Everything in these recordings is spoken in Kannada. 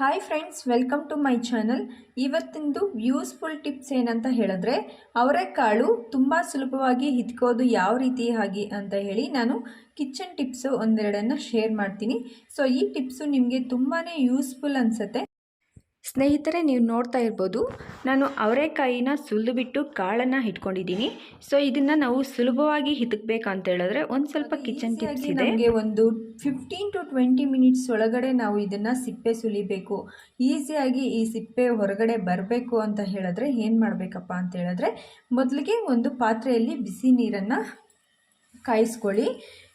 Hi friends welcome to my channel ಇವತ್ತಿಂದು useful tips ಏನಂತ ಹೇಳಿದ್ರೆ ಅವರೆಕಾಳು ತುಂಬ ಸುಲಭವಾಗಿ ಹಿತ್ಕೋದು ಯಾವ ರೀತಿ, ಹಾಗೆ ಅಂತ ಹೇಳಿ ನಾನು ಕಿಚನ್ ಟಿಪ್ಸು ಒಂದೆರಡನ್ನು ಶೇರ್ ಮಾಡ್ತೀನಿ. ಸೊ ಈ ಟಿಪ್ಸು ನಿಮಗೆ ತುಂಬಾ ಯೂಸ್ಫುಲ್ ಅನಿಸುತ್ತೆ. ಸ್ನೇಹಿತರೆ ನೀವು ನೋಡ್ತಾ ಇರ್ಬೋದು ನಾನು ಅವರೆಕಾಯಿನ ಸುಲಿದು ಬಿಟ್ಟು ಕಾಳನ್ನು ಇಟ್ಕೊಂಡಿದ್ದೀನಿ. ಸೊ ಇದನ್ನು ನಾವು ಸುಲಭವಾಗಿ ಹಿತಕ್ಬೇಕಂತ ಹೇಳಿದ್ರೆ ಒಂದು ಸ್ವಲ್ಪ ಕಿಚನ್ ಟಿಪ್ಸ್ ಇದೆ. ನಮಗೆ ಒಂದು ಫಿಫ್ಟೀನ್ ಟು ಟ್ವೆಂಟಿ ಮಿನಿಟ್ಸ್ ಒಳಗಡೆ ನಾವು ಇದನ್ನು ಸಿಪ್ಪೆ ಸುಲಿಬೇಕು. ಈಸಿಯಾಗಿ ಈ ಸಿಪ್ಪೆ ಹೊರಗಡೆ ಬರಬೇಕು ಅಂತ ಹೇಳಿದ್ರೆ ಏನು ಮಾಡಬೇಕಪ್ಪ ಅಂತ ಹೇಳಿದ್ರೆ ಮೊದಲಿಗೆ ಒಂದು ಪಾತ್ರೆಯಲ್ಲಿ ಬಿಸಿ ನೀರನ್ನು ಕಾಯಿಸ್ಕೊಳ್ಳಿ.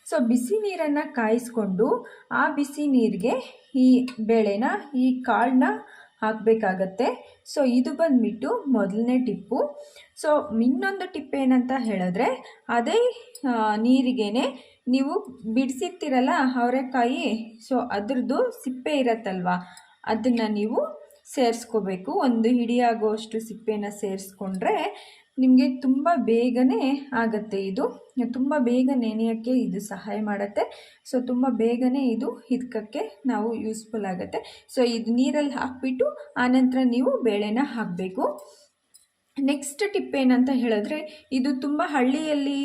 ಸೊ ಬಿಸಿ ನೀರನ್ನು ಕಾಯಿಸ್ಕೊಂಡು ಆ ಬಿಸಿ ನೀರಿಗೆ ಈ ಬೇಳೆನ ಈ ಕಾಳನ್ನ ಹಾಕಬೇಕಾಗತ್ತೆ. ಸೊ ಇದು ಬಂದುಬಿಟ್ಟು ಮೊದಲನೇ ಟಿಪ್ಪು. ಸೊ ಇನ್ನೊಂದು ಟಿಪ್ ಏನಂತ ಹೇಳಿದ್ರೆ, ಅದೇ ನೀರಿಗೇನೆ ನೀವು ಬಿಡಿಸಿರ್ತೀರಲ್ಲ ಅವರೆಕಾಯಿ ಸೊ ಅದ್ರದ್ದು ಸಿಪ್ಪೆ ಇರತ್ತಲ್ವ, ಅದನ್ನು ನೀವು ಸೇರಿಸ್ಕೋಬೇಕು. ಒಂದು ಹಿಡಿಯಾಗುವಷ್ಟು ಸಿಪ್ಪೆನ ಸೇರಿಸ್ಕೊಂಡ್ರೆ ನಿಮಗೆ ತುಂಬ ಬೇಗನೆ ಆಗುತ್ತೆ ಇದು. ತುಂಬ ಬೇಗ ನೆನೆಯೋಕ್ಕೆ ಇದು ಸಹಾಯ ಮಾಡುತ್ತೆ. ಸೊ ತುಂಬ ಬೇಗನೆ ಇದು ಹಿದ್ಕಕ್ಕೆ ನಾವು ಯೂಸ್ಫುಲ್ ಆಗುತ್ತೆ. ಸೊ ಇದು ನೀರಲ್ಲಿ ಹಾಕ್ಬಿಟ್ಟು, ಆನಂತರ ನೀವು ಬೇಳೆನ ಹಾಕಬೇಕು. ನೆಕ್ಸ್ಟ್ ಟಿಪ್ ಏನಂತ ಹೇಳಿದ್ರೆ, ಇದು ತುಂಬ ಹಳ್ಳಿಯಲ್ಲಿ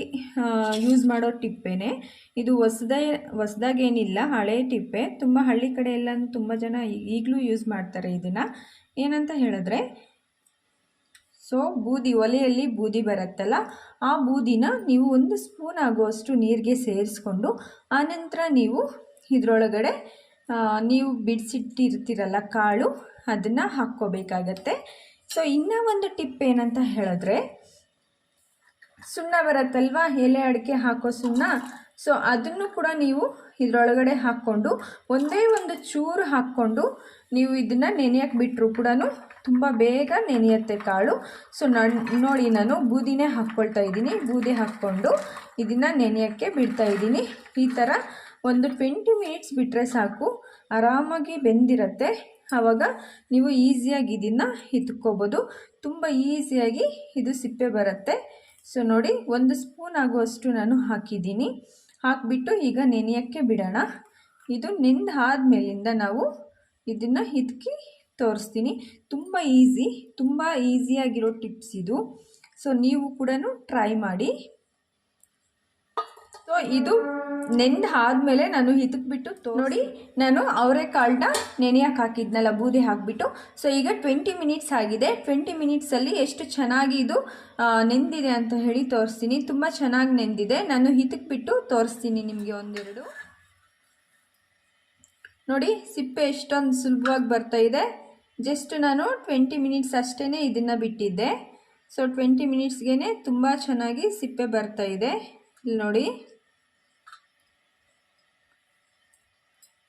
ಯೂಸ್ ಮಾಡೋ ಟಿಪ್ಪೇನೆ. ಇದು ಹೊಸ್ದ, ಹೊಸ್ದಾಗೇನಿಲ್ಲ, ಹಳೆ ಟಿಪ್ಪೆ. ತುಂಬ ಹಳ್ಳಿ ಕಡೆ ಎಲ್ಲ ತುಂಬ ಜನ ಈಗಲೂ ಯೂಸ್ ಮಾಡ್ತಾರೆ ಇದನ್ನು. ಏನಂತ ಹೇಳಿದ್ರೆ ಸೊ ಬೂದಿ ಒಲೆಯಲ್ಲಿ ಬೂದಿ ಬರುತ್ತಲ್ಲ, ಆ ಬೂದಿನ ನೀವು ಒಂದು ಸ್ಪೂನ್ ಆಗುವಷ್ಟು ನೀರಿಗೆ ಸೇರಿಸ್ಕೊಂಡು, ಆನಂತರ ನೀವು ಇದರೊಳಗಡೆ ನೀವು ಬಿಡಿಸಿಟ್ಟಿರ್ತೀರಲ್ಲ ಕಾಳು, ಅದನ್ನು ಹಾಕ್ಕೋಬೇಕಾಗತ್ತೆ. ಸೊ ಇನ್ನೂ ಒಂದು ಟಿಪ್ ಏನಂತ ಹೇಳಿದ್ರೆ ಸುಣ್ಣ ಬರುತ್ತಲ್ವಾ? ಎಲೆ ಅಡಿಕೆ ಹಾಕೋ ಸುಣ್ಣ. ಸೊ ಅದನ್ನು ಕೂಡ ನೀವು ಇದರೊಳಗಡೆ ಹಾಕ್ಕೊಂಡು, ಒಂದೇ ಒಂದು ಚೂರು ಹಾಕ್ಕೊಂಡು ನೀವು ಇದನ್ನು ನೆನೆಯಕ್ಕೆ ಬಿಟ್ಟರು ಕೂಡ ತುಂಬ ಬೇಗ ನೆನೆಯುತ್ತೆ ಕಾಳು. ಸೊ ನೋಡಿ ನಾನು ಬೂದಿನೇ ಹಾಕ್ಕೊಳ್ತಾ ಇದ್ದೀನಿ. ಬೂದಿ ಹಾಕ್ಕೊಂಡು ಇದನ್ನು ನೆನೆಯೋಕ್ಕೆ ಬಿಡ್ತಾ ಇದ್ದೀನಿ. ಈ ಥರ ಒಂದು ಟ್ವೆಂಟಿ ಮಿನಿಟ್ಸ್ ಬಿಟ್ಟರೆ ಸಾಕು. ಆರಾಮಾಗಿ ಬೆಂದಿರತ್ತೆ. ಆವಾಗ ನೀವು ಈಸಿಯಾಗಿ ಇದನ್ನು ಇತ್ಕೋಬೋದು ತುಂಬ ಈಸಿಯಾಗಿ ಇದು ಸಿಪ್ಪೆ ಬರುತ್ತೆ. ಸೊ ನೋಡಿ, ಒಂದು ಸ್ಪೂನ್ ಆಗುವಷ್ಟು ನಾನು ಹಾಕಿದ್ದೀನಿ. ಹಾಕಿಬಿಟ್ಟು ಈಗ ನೆನೆಯೋಕ್ಕೆ ಬಿಡೋಣ. ಇದು ನೆಂದು ಆದಮೇಲಿಂದ ನಾವು ಇದನ್ನು ಹಿದ್ಕಿ ತೋರಿಸ್ತೀನಿ. ತುಂಬ ಈಸಿ, ತುಂಬ ಈಸಿಯಾಗಿರೋ ಟಿಪ್ಸ್ ಇದು. ಸೊ ನೀವು ಕೂಡ ಟ್ರೈ ಮಾಡಿ. ಸೊ ಇದು ನೆಂದ ಆದಮೇಲೆ ನಾನು ಹಿದಕ್ಬಿಟ್ಟು ನೋಡಿ, ನಾನು ಅವರೆಕಾಳನ್ನ ನೆನೆಯಕ್ಕೆ ಹಾಕಿದ್ನಲ್ಲ, ಬೂದಿ ಹಾಕಿಬಿಟ್ಟು. ಸೊ ಈಗ ಟ್ವೆಂಟಿ ಮಿನಿಟ್ಸ್ ಆಗಿದೆ. ಟ್ವೆಂಟಿ ಮಿನಿಟ್ಸಲ್ಲಿ ಎಷ್ಟು ಚೆನ್ನಾಗಿ ಇದು ನೆಂದಿದೆ ಅಂತ ಹೇಳಿ ತೋರಿಸ್ತೀನಿ. ತುಂಬ ಚೆನ್ನಾಗಿ ನೆಂದಿದೆ. ನಾನು ಹಿದಕ್ಬಿಟ್ಟು ತೋರಿಸ್ತೀನಿ ನಿಮಗೆ ಒಂದೆರಡು. ನೋಡಿ, ಸಿಪ್ಪೆ ಎಷ್ಟೊಂದು ಸುಲಭವಾಗಿ ಬರ್ತಾ ಇದೆ. ಜಸ್ಟ್ ನಾನು ಟ್ವೆಂಟಿ ಮಿನಿಟ್ಸ್ ಅಷ್ಟೇ ಇದನ್ನು ಬಿಟ್ಟಿದ್ದೆ. ಸೊ ಟ್ವೆಂಟಿ ಮಿನಿಟ್ಸ್ಗೆ ತುಂಬ ಚೆನ್ನಾಗಿ ಸಿಪ್ಪೆ ಬರ್ತಾ ಇದೆ. ಇಲ್ಲಿ ನೋಡಿ.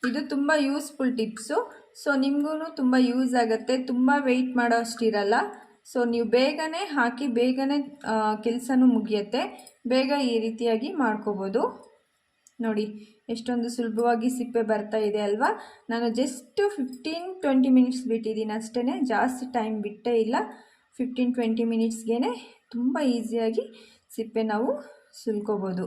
ಇದು ತುಂಬ ಯೂಸ್ಫುಲ್ ಟಿಪ್ಸು ಸೊ ನಿಮಗೂ ತುಂಬ ಯೂಸ್ ಆಗುತ್ತೆ. ತುಂಬ ವೆಯ್ಟ್ ಮಾಡೋ ಅಷ್ಟಿರಲ್ಲ ಸೊ ನೀವು ಬೇಗನೆ ಹಾಕಿ, ಬೇಗನೆ ಕೆಲಸನೂ ಮುಗಿಯುತ್ತೆ. ಬೇಗ ಈ ರೀತಿಯಾಗಿ ಮಾಡ್ಕೋಬೋದು. ನೋಡಿ, ಎಷ್ಟೊಂದು ಸುಲಭವಾಗಿ ಸಿಪ್ಪೆ ಬರ್ತಾ ಇದೆ ಅಲ್ವಾ? ನಾನು ಜಸ್ಟ್ ಫಿಫ್ಟೀನ್ ಟ್ವೆಂಟಿ ಮಿನಿಟ್ಸ್ ಬಿಟ್ಟಿದ್ದೀನಿ ಅಷ್ಟೇ ಜಾಸ್ತಿ ಟೈಮ್ ಬಿಟ್ಟೇ ಇಲ್ಲ. ಫಿಫ್ಟೀನ್ ಟ್ವೆಂಟಿ ಮಿನಿಟ್ಸ್ಗೇ ತುಂಬ ಈಸಿಯಾಗಿ ಸಿಪ್ಪೆ ನಾವು ಸುಲ್ಕೋಬೋದು.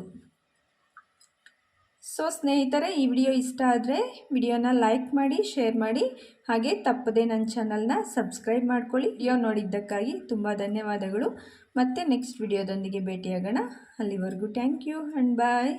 ಸೊ ಸ್ನೇಹಿತರೆ, ಈ ವಿಡಿಯೋ ಇಷ್ಟ ಆದರೆ ವಿಡಿಯೋನ ಲೈಕ್ ಮಾಡಿ, ಶೇರ್ ಮಾಡಿ, ಹಾಗೆ ತಪ್ಪದೆ ನನ್ನ ಚಾನಲ್ನ ಸಬ್ಸ್ಕ್ರೈಬ್ ಮಾಡ್ಕೊಳ್ಳಿ. ವಿಡಿಯೋ ನೋಡಿದ್ದಕ್ಕಾಗಿ ತುಂಬ ಧನ್ಯವಾದಗಳು. ಮತ್ತು ನೆಕ್ಸ್ಟ್ ವಿಡಿಯೋದೊಂದಿಗೆ ಭೇಟಿಯಾಗೋಣ. ಅಲ್ಲಿವರೆಗೂ ಥ್ಯಾಂಕ್ ಯು ಆ್ಯಂಡ್ ಬಾಯ್.